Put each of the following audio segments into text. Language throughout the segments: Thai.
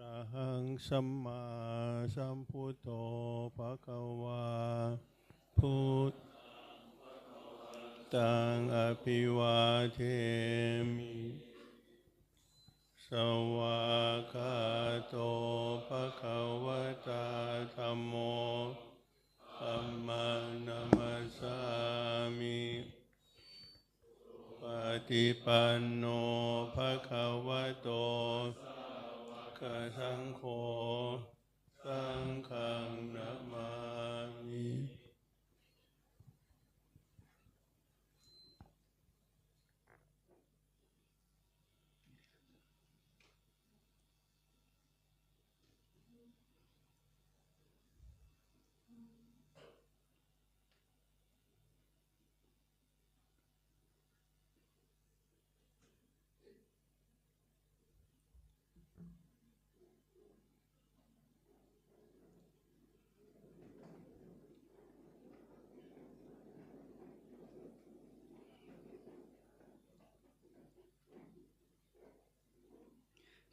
ระหังสัมมาสัมพุทโธภะคะวาพุทธังอภิวาเทมิ สวากาโตภะคะวะตาธัมโมธัมมานามัสสามิปฏิปันโนภะคะวะโต กะสังโฆสังฆนามา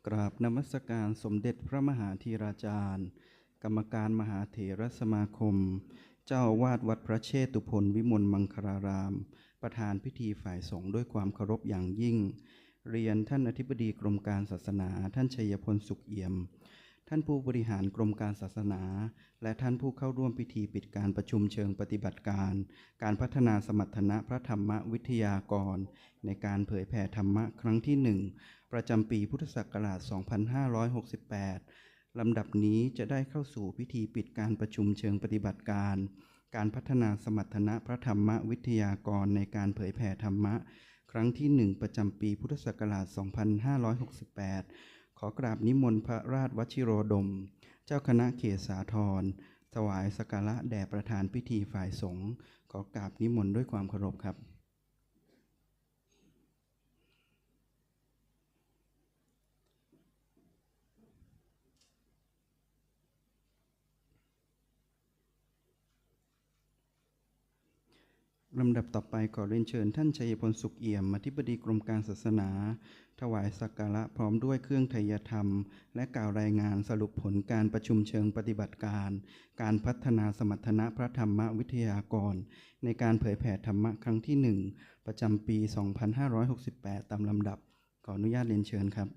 กราบนมัสการสมเด็จพระมหาธีราจารย์ กรรมการมหาเถรสมาคม เจ้าวาดวัดพระเชตุพนวิมลมังคลาราม ประธานพิธีฝ่ายสงฆ์ด้วยความเคารพอย่างยิ่ง เรียนท่านอธิบดีกรมการศาสนา ท่านชัยพลสุขเอี่ยม ท่านผู้บริหารกรมการศาสนา และท่านผู้เข้าร่วมพิธีปิดการประชุมเชิงปฏิบัติการ การพัฒนาสมรรถนะพระธรรมวิทยากร ในการเผยแผ่ธรรมะครั้งที่หนึ่ง ประจำปีพุทธศักราช 2568 ลำดับนี้จะได้เข้าสู่พิธีปิดการประชุมเชิงปฏิบัติการ การพัฒนาสมรรถนะพระธรรมวิทยากรในการเผยแผ่ธรรมะ ครั้งที่หนึ่งประจำปีพุทธศักราช 2568 ขอกราบนิมนต์พระราชวชิโรดม เจ้าคณะเขตสาธรถวายสักการะแด่ประธานพิธีฝ่ายสงฆ์ขอกราบนิมนต์ด้วยความเคารพครับ ลำดับต่อไปขอเรียนเชิญท่านชัยพลสุขเอี่ยมอธิบดีกรมการศาสนา ถวายสักการะพร้อมด้วยเครื่องไทยธรรม และกล่าวรายงานสรุปผลการประชุมเชิงปฏิบัติการ การพัฒนาสมรรถนะพระธรรมวิทยากร ในการเผยแผ่ธรรมะครั้งที่หนึ่งประจำปี 2568 ตามลำดับขออนุญาตเรียนเชิญครับ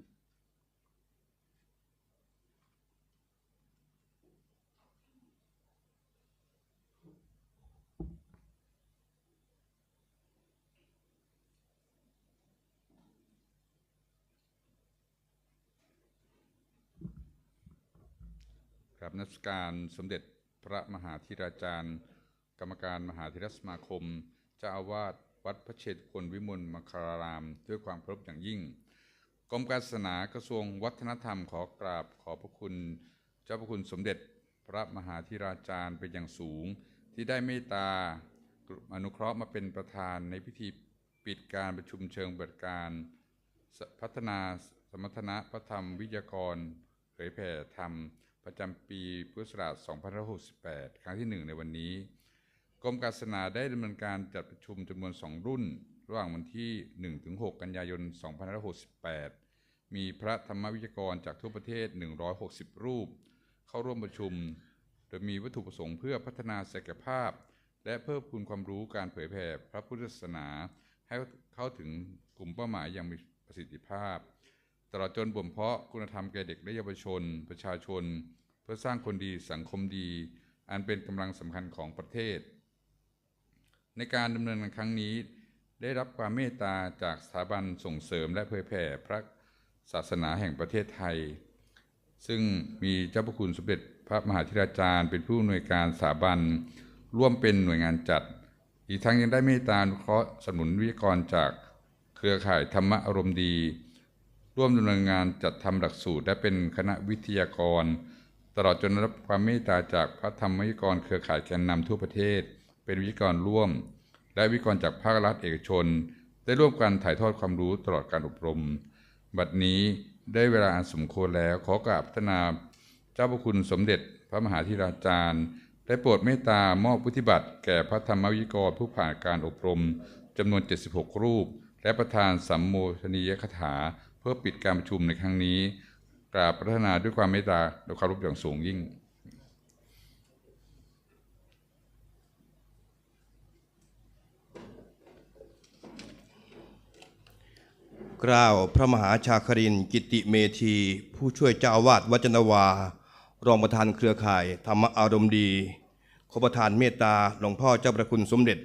ครับนักการสมเด็จพระมหาธิราจารย์ กรรมการมหาธิรสมาคม เจ้าอาวาสวัดพระเชตุพนวิมลมังคลาราม ด้วยความเคารพอย่างยิ่ง กรมการศาสนากระทรวงวัฒนธรรมขอกราบขอพระคุณ เจ้าพระคุณสมเด็จพระมหาธิราจารย์เป็นอย่างสูง ที่ได้เมตตาอนุเคราะห์มาเป็นประธานในพิธีปิดการประชุมเชิงปฏิบัติการพัฒนาสมรรถนะพระธรรมวิทยากร เผยแผ่ธรรม ประจำปีพุทธศักราช2568 ครั้งที่หนึ่งในวันนี้ กรมการศาสนาได้ดำเนินการจัดประชุมจำนวน 2 รุ่น ระหว่างวันที่ 1-6 กันยายน 2568 มีพระธรรมวิทยากรจากทั่วประเทศ 160 รูป เข้าร่วมประชุม โดยมีวัตถุประสงค์เพื่อพัฒนาศักยภาพ และเพิ่มพูนความรู้การเผยแผ่พระพุทธศาสนา ให้เข้าถึงกลุ่มเป้าหมายอย่างมีประสิทธิภาพ ตลอดจนบ่มเพาะคุณธรรมแก่เด็กและเยาวชน ประชาชน เพื่อสร้างคนดีสังคมดี อันเป็นกำลังสำคัญของประเทศ ในการดำเนินงานครั้งนี้ได้รับความเมตตาจากสถาบันส่งเสริมและเผยแผ่พระศาสนาแห่งประเทศไทย ซึ่งมีเจ้าพระคุณสมเด็จพระมหาธิราจารย์ เป็นผู้อำนวยการสถาบัน ร่วมเป็นหน่วยงานจัด อีกทั้งยังได้เมตตาอนุเคราะห์สนับสนุนวิทยากรจากเครือข่ายธรรมะอารมณ์ดี ร่วมดำเนินงานจัดทำหลักสูตร และเป็นคณะวิทยากร ตลอดจนรับความเมตตาจากพระธรรมวิทยากรเครือข่ายแกนนำทั่วประเทศ เป็นวิทยากรร่วม และวิทยากรจากภาครัฐเอกชน ได้ร่วมกันถ่ายทอดความรู้ตลอดการอบรม บัดนี้ได้เวลาอันสมควรแล้วขอกราบพัฒนา เจ้าพระคุณสมเด็จพระมหาธิราจารย์ ได้โปรดเมตตามอบพุทธิบัตรแก่พระธรรมวิทยากรผู้ผ่านการอบรมจำนวน 76 รูป และประธานสัมโมชนียคถา พื่อปิดการประชุมในครั้งนี้กราบพัฒนาด้วยความเมตตาและเคารพอย่างสูงยิ่ง กล่าวพระมหาชาครินกิติเมธี ผู้ช่วยเจ้าอาวาสวัจนวา รองประธานเครือข่าย ธรรมอารมณ์ดี ขอประทานเมตตาหลวงพ่อเจ้าประคุณสมเด็จ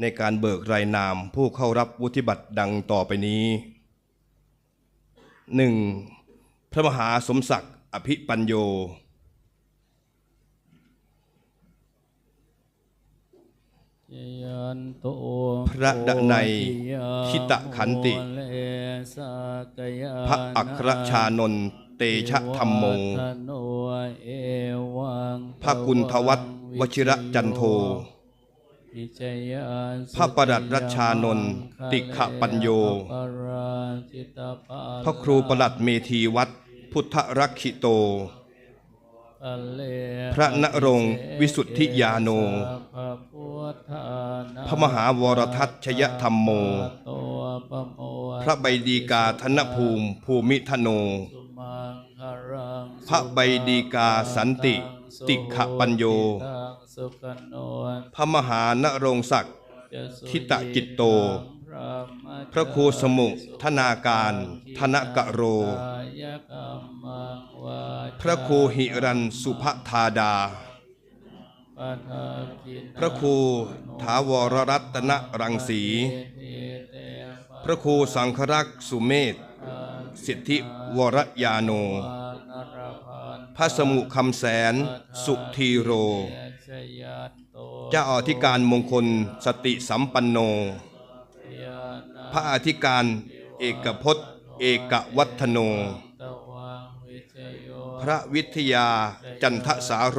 ในการเบิกรายนามผู้เข้ารับวุฒิบัตรดังต่อไปนี้ 1. พระมหาสมศักดิ์อภิปัญโยยันโตพระดนัยชิตขันติ พระอัครชานนท์เตชะธรรมโมพระกุณฑวัฒน์วชิระจันโท พระประหลัดรัชานนท์ติขปัญโย พระครูประหลัดเมธีวัดพุทธรักขิโต พระณรงวิสุทธิยาโน พระมหาวรทัตชยธรรมโม พระใบดีกาธนภูมิภูมิธโน พระใบดีกาสันติ ติขปัญโย พระมหานรงค์ศักดิ์ทิตจิตโต พระครูสมุธนาการ ธนกะโร พระครูหิรันสุภธาดา พระครูถาวรรัตนรังสี พระครูสังครักษ์สุเมธสิทธิวรยาโน พระสมุคำแสน สุธีโร เจ้าอธิการมงคลสติสัมปันโน พระอธิการเอกพจน์ เอกวัฒโน พระวิทยาจันทสาโร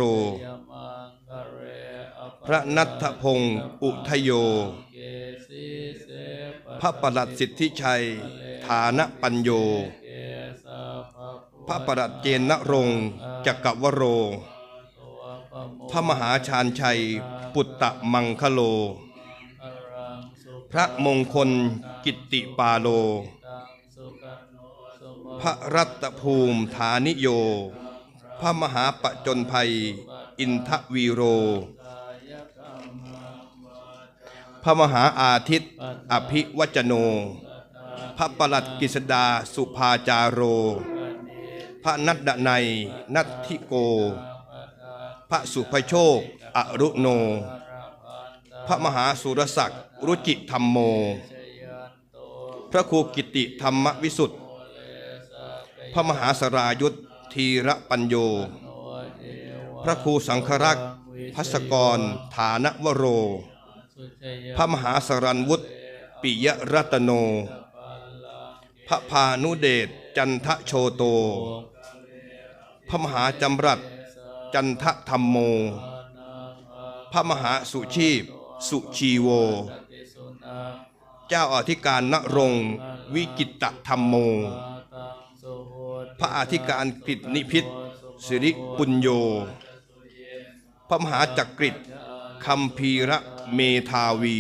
พระนัทพงศ์อุทโย พระประหลัดสิทธิชัย ฐานปัญโย พระประหลัดเจนนรงค์จักรวโร พระมหาชาญชัย ปุตตะมังคโล พระมงคลกิตติปาโล พระรัตภูมิฐานิโย พระมหาปจนภัย อินทวีโร พระมหาอาทิตย์ อภิวัจโน พระประหลัดกฤษดาสุภาจาโร พระนัดดนัยนัทธิโก พระสุภโชค อรุโน พระมหาสุรศักดิ์รุจิธรรมโม พระครูกิติธรรมวิสุทธิ์ พระมหาสรายุทธทีระปัญโย พระครูสังฆรักษ์พัสกร ฐานวโร พระมหาสรันวุฒิปิยรัตโน พระพานุเดชจันทโชโต พระมหาจำรัด จันทธรรมโม พระมหาสุชีพ สุชีโว เจ้าอธิการณรงวิกิตธรรมโม พระอธิการกฤษนิพิษสิริปุญโย พระมหาจักริดคัมพีระเมธาวี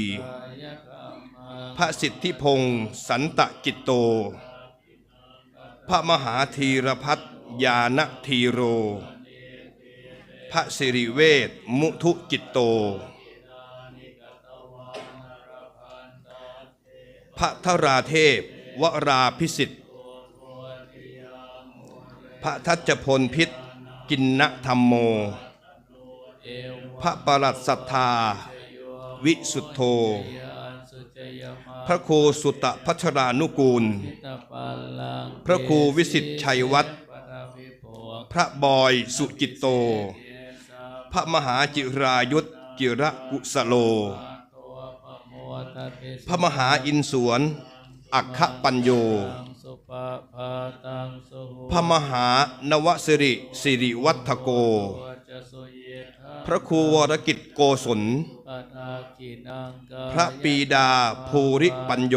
พระสิทธิพงศ์สันตจิตโต พระมหาธีรพัฒยานทีโร ระสิริเวชมุทุจิตโต พระธราเทพ วราพิสิทธิ์ พระทัจพลพิษกินนธรรมโม พระประหลัดศรัทธา วิสุทโธ พระครูสุตตพัชรานุกูล พระครูวิสิทธิ์ชัยวัฒน์พระบอยสุจิตโต ระมหาจิรายุทธจิระกุสโล พระมหาอินสวน อัคคปัญโย พระมหานวสิริสิริวัฒโก พระครูวรกิจโกศล พระปีดาภูริปัญโย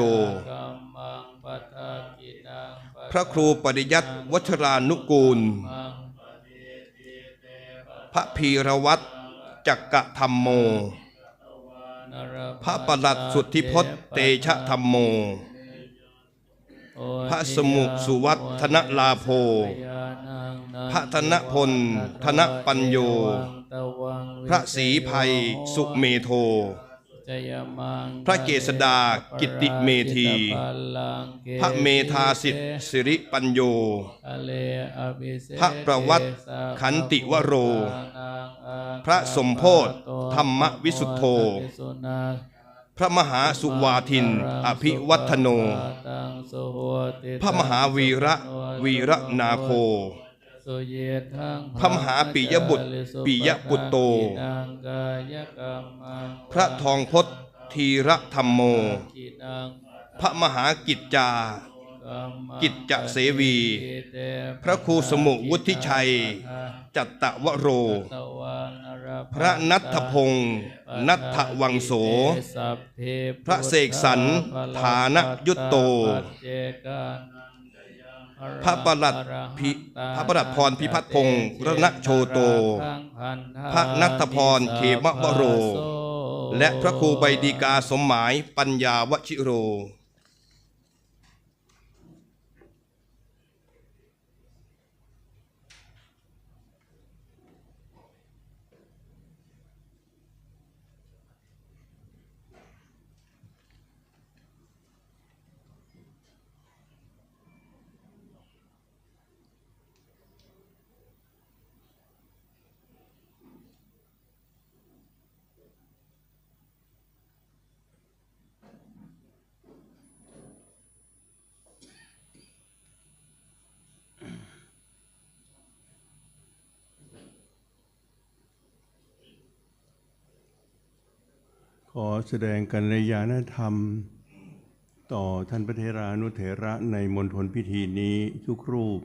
พระครูปริยัติวัชรานุกูล พระพีรวัตรจักกะธรรมโม พระประหลัดสุทธิพจน์เตชะธรรมโม พระสมุสุวัฒนลาโภพระธนพล ธนปัญโย พระศรีภัยสุเมโท พระเกษดากิตติเมธี พระเมธาสิทธิสิริปัญโย พระประวัติขันติวโร พระสมโพธิธรรมวิสุทโธ พระมหาสุวาทิน อภิวัฒโน พระมหาวีระวีระนาโค พระมหาปิยบุตรปิยปุตโต พระทองพจน์ทีระธรรมโม พระมหากิจจา กิจจเสวี พระครูสมุวุฒิชัย จัตตวโร พระนัทพงศ์นัทวังโส พระเสกสรรฐานยุตโต พระประหลัดพิพระประหลัดพรพิพัฒน์พงศ์รณโชโต พระนัทพรเขมวโร และพระครูใบดีกาสมหมายปัญญาวชิโร ขอแสดงกัลยาณธรรม ต่อท่านพระเทรานุเถระในมณฑลพิธีนี้ทุกรูป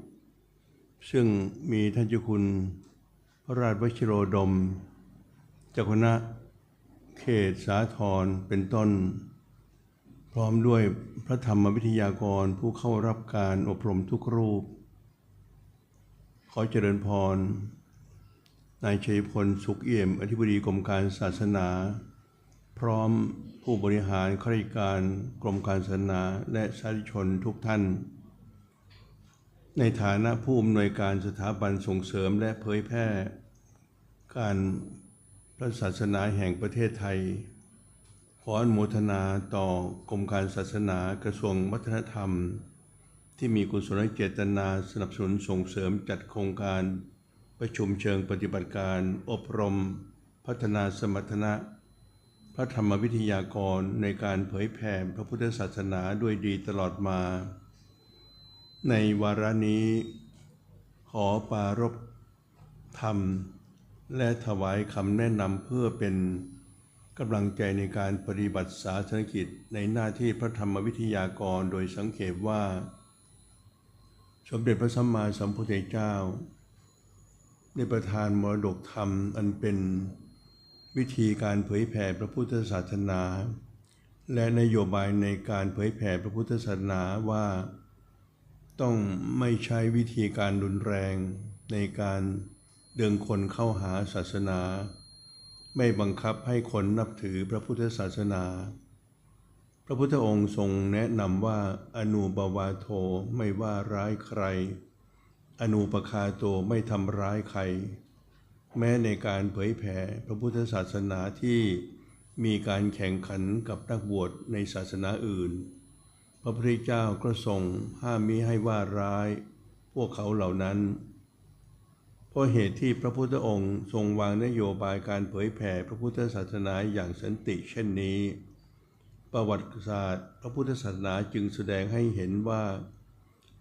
ซึ่งมีท่านเจ้าคุณพระราชวชิโรดม เจ้าคณะเขตสาธรเป็นต้น พร้อมด้วยพระธรรมวิทยากรผู้เข้ารับการอบรมทุกรูป ขอเจริญพร นายชัยพลสุขเอี่ยม อธิบดีกรมการศาสนา พร้อมผู้บริหารข้าราชการกรมการศาสนาและสาธุชนทุกท่าน ในฐานะผู้อำนวยการสถาบันส่งเสริมและเผยแพร่ การพระศาสนาแห่งประเทศไทย ขออนุโมทนาต่อกรมการศาสนากระทรวงวัฒนธรรม ที่มีกุศลเจตนาสนับสนุนส่งเสริมจัดโครงการประชุมเชิงปฏิบัติการอบรม พัฒนาสมรรถนะ พระธรรมวิทยากรในการเผยแผ่พระพุทธศาสนาด้วยดีตลอดมา ในวาระนี้ ขอปรารภธรรม และถวายคำแนะนำเพื่อเป็นกำลังใจในการปฏิบัติศาสนกิจในหน้าที่พระธรรมวิทยากรโดยสังเขปว่า สมเด็จพระสัมมาสัมพุทธเจ้าได้ประทานมรดกธรรมอันเป็น วิธีการเผยแผ่พระพุทธศาสนา และนโยบายในการเผยแผ่พระพุทธศาสนาว่า ต้องไม่ใช้วิธีการรุนแรงในการดึงคนเข้าหาศาสนา ไม่บังคับให้คนนับถือพระพุทธศาสนา พระพุทธองค์ทรงแนะนำว่าอนุบาวาโทไม่ว่าร้ายใคร อนุปคาโตไม่ทำร้ายใคร แม้ในการเผยแผ่พระพุทธศาสนาที่มีการแข่งขันกับนักบวชในศาสนาอื่น พระพุทธเจ้าก็ทรงห้ามมิให้ว่าร้าย พวกเขาเหล่านั้น เพราะเหตุที่พระพุทธองค์ทรงวางนโยบายการเผยแผ่พระพุทธศาสนาอย่างสันติเช่นนี้ ประวัติศาสตร์ พระพุทธศาสนาจึงแสดงให้เห็นว่า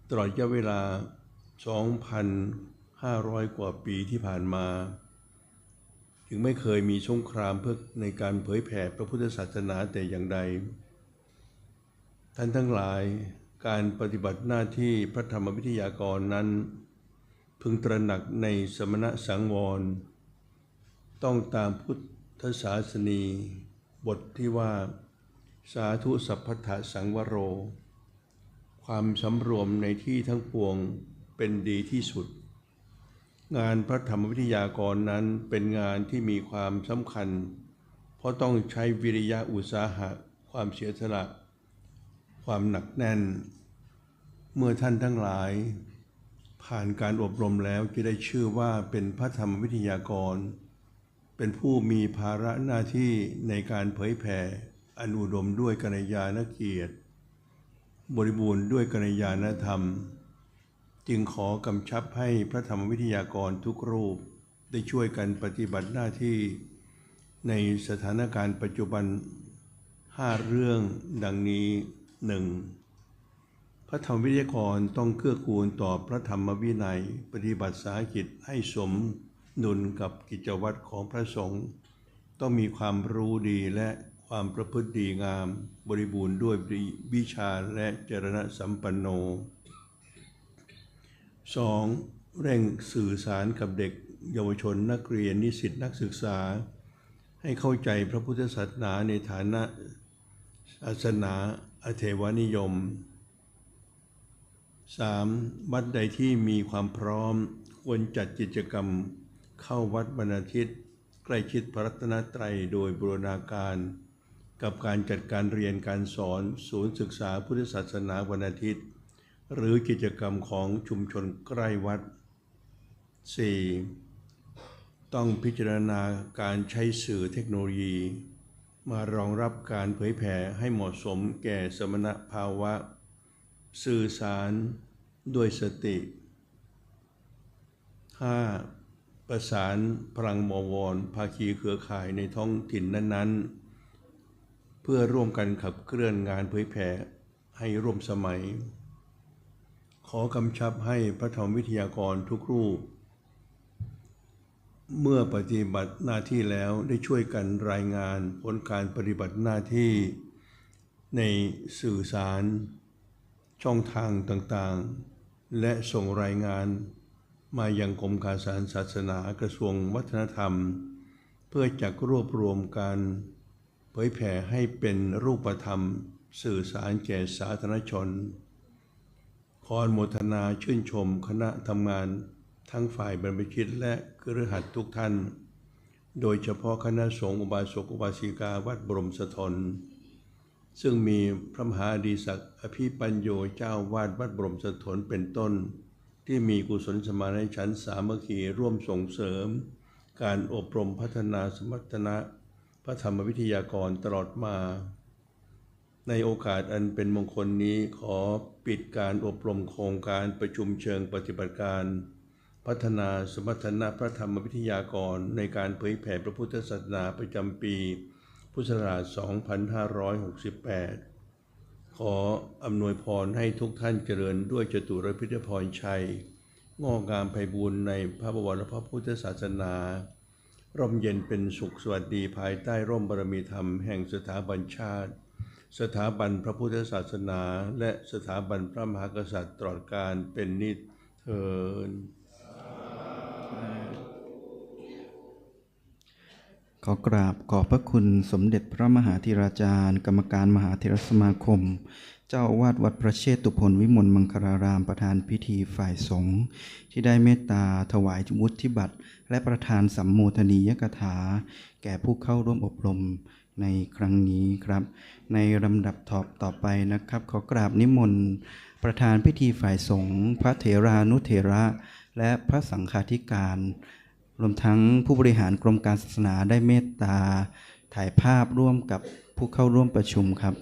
ตลอดระยะเวลา 2,500 กว่าปีที่ผ่านมา จึงไม่เคยมีสงครามเพื่อในการเผยแผ่พระพุทธศาสนาแต่อย่างใด ท่านทั้งหลายการปฏิบัติหน้าที่พระธรรมวิทยากรนั้น พึงตระหนักในสมณะสังวร ต้องตามพุทธศาสนี บทที่ว่า สาธุสัพพทะสังวโร ความสำรวมในที่ทั้งปวงเป็นดีที่สุด งานพระธรรมวิทยากรนั้นเป็นงานที่มีความสำคัญ เพราะต้องใช้วิริยะอุตสาหะ ความเสียสละ ความหนักแน่น เมื่อท่านทั้งหลาย ผ่านการอบรมแล้วจะได้ชื่อว่าเป็นพระธรรมวิทยากร เป็นผู้มีภาระหน้าที่ในการเผยแผ่อันอุดมด้วยกัลยาณเกียรติ บริบูรณ์ด้วยกัลยาณธรรม จึงขอกำชับให้พระธรรมวิทยากรทุกรูป ได้ช่วยกันปฏิบัติหน้าที่ ในสถานการณ์ปัจจุบันห้าเรื่องดังนี้หนึ่งพระธรรมวิทยากรต้องเกื้อกูลต่อพระธรรมวินัย ปฏิบัติสาหกิจให้สมดุลกับกิจวัตรของพระสงฆ์ต้องมีความรู้ดีและความประพฤติดีงาม บริบูรณ์ด้วยวิชาและเจรณะสัมปันโน 2. เร่งสื่อสารกับเด็กเยาวชนนักเรียนนิสิตนักศึกษา ให้เข้าใจพระพุทธศาสนาในฐานะศาสนาอเทวนิยม 3. วัดใดที่มีความพร้อมควรจัดกิจกรรมเข้าวัดบรรณาทิตย์ ใกล้ชิดพระรัตนตรัยโดยบูรณาการ กับการจัดการเรียนการสอนศูนย์ศึกษาพุทธศาสนาวันอาทิตย์ หรือกิจกรรมของชุมชนใกล้วัด 4. ต้องพิจารณาการใช้สื่อเทคโนโลยี มารองรับการเผยแผ่ให้เหมาะสมแก่สมณภาวะ สื่อสารด้วยสติ 5. ประสานพลังมวรภาคีเครือข่ายในท้องถิ่นนั้น ๆ เพื่อร่วมกันขับเคลื่อนงานเผยแผ่ให้ร่วมสมัย ขอกำชับให้พระธรรมวิทยากรทุกรูป เมื่อปฏิบัติหน้าที่แล้วได้ช่วยกันรายงานผลการปฏิบัติหน้าที่ ในสื่อสาร ช่องทางต่างๆ และส่งรายงานมายังกรมการสารศาสนากระทรวงวัฒนธรรม เพื่อจักรวบรวมการเผยแผ่ให้เป็นรูปธรรม สื่อสารแก่สาธารณชน ขออนุโมทนาชื่นชมคณะทำงานทั้งฝ่ายบรรพชิตและครือขัดทุกท่าน โดยเฉพาะคณะสงฆ์อุบาสกอุบาสิกาวัดบรมสถนซึ่งมีพระมหาดีศักดิ์อภิปัญโยเจ้าวาดวัดบรมสถนเป็นต้น ที่มีกุศลสมานฉันสามัคคีร่วมส่งเสริม การอบรมพัฒนาสมรรถนะพระธรรมวิทยากรตลอดมา ในโอกาสอันเป็นมงคลนี้ขอ ปิดการอบรมโครงการประชุมเชิงปฏิบัติการ พัฒนาสมรรถนะพระธรรมวิทยากรในการเผยแผ่พระพุทธศาสนาประจำปี พุทธศักราช 2568 ขออำนวยพรให้ทุกท่านเจริญด้วยจตุรพิธพรชัย งอกงามไพบูรณ์ในพระบวรพระพุทธศาสนา ร่มเย็นเป็นสุขสวัสดีภายใต้ร่มบารมีธรรมแห่งสถาบันชาติ สถาบันพระพุทธศาสนา และสถาบันพระมหากษัตริย์ตลอดกาลเป็นนิจเทินขอกราบขอบพระคุณสมเด็จพระมหาธีราจารย์ กรรมการมหาเถรสมาคม เจ้าอาวาดวัดพระเชตุพนวิมลมังคลารามประธานพิธีฝ่ายสงฆ์ที่ได้เมตตาถวายวุฒิบัตรและประธานสัมโมทนียกถา แก่ผู้เข้าร่วมอบรม ในครั้งนี้ครับ ในลำดับต่อต่อไปนะครับ ขอกราบนิมนต์ ประธานพิธีฝ่ายสงฆ์พระเถรานุเถระ และพระสังฆาธิการ รวมทั้งผู้บริหารกรมการศาสนาได้เมตตา ถ่ายภาพร่วมกับผู้เข้าร่วมประชุมครับ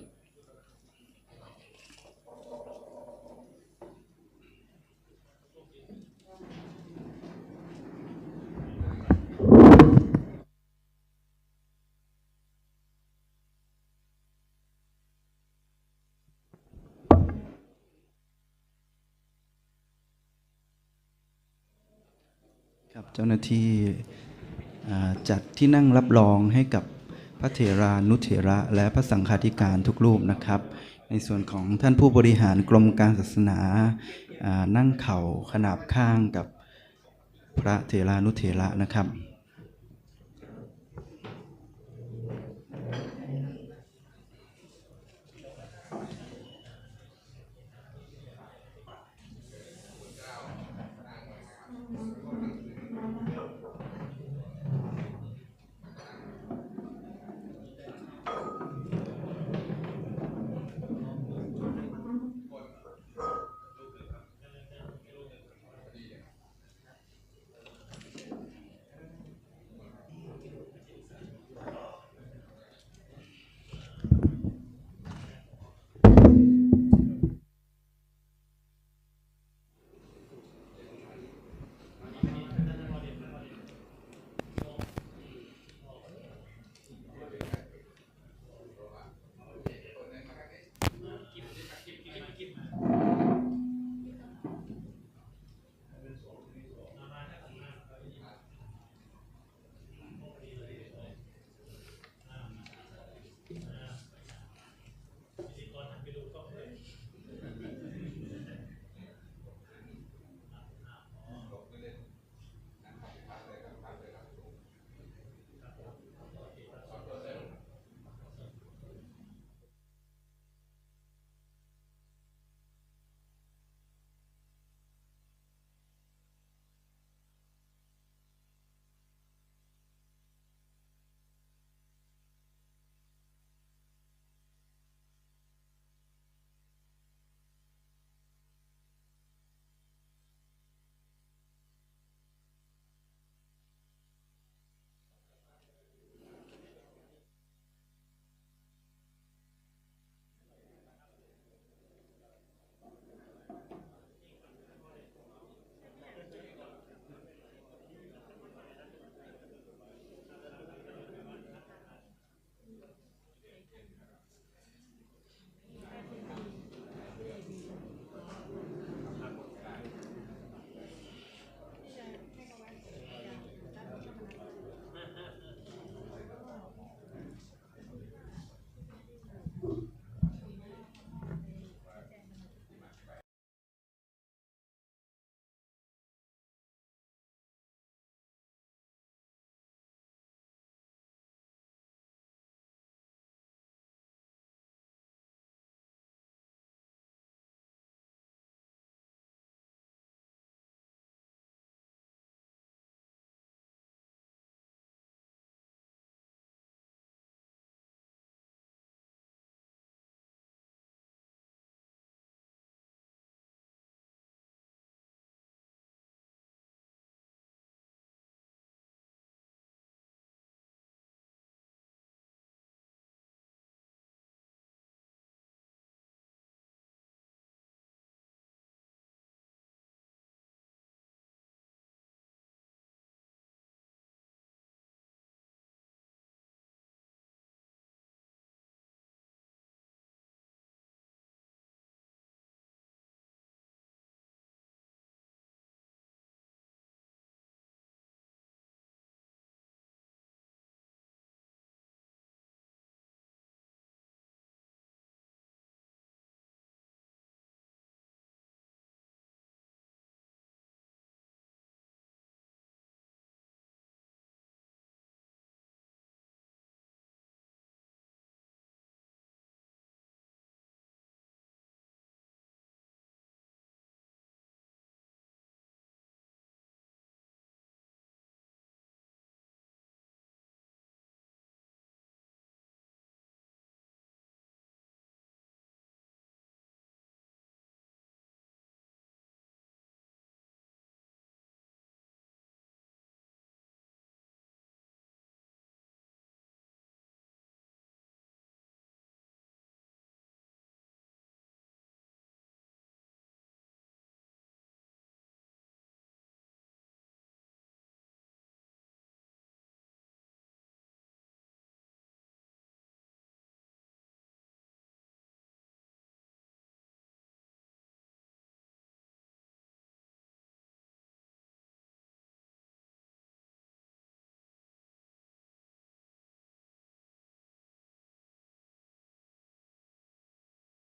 เจ้าหน้าที่จัดที่นั่งรับรองให้กับพระเถรานุเถระ และพระสังฆาธิการทุกรูปนะครับ ในส่วนของท่านผู้บริหารกรมการศาสนาอ่านั่งเข่าขนาบข้างกับพระเถรานุเถระนะครับ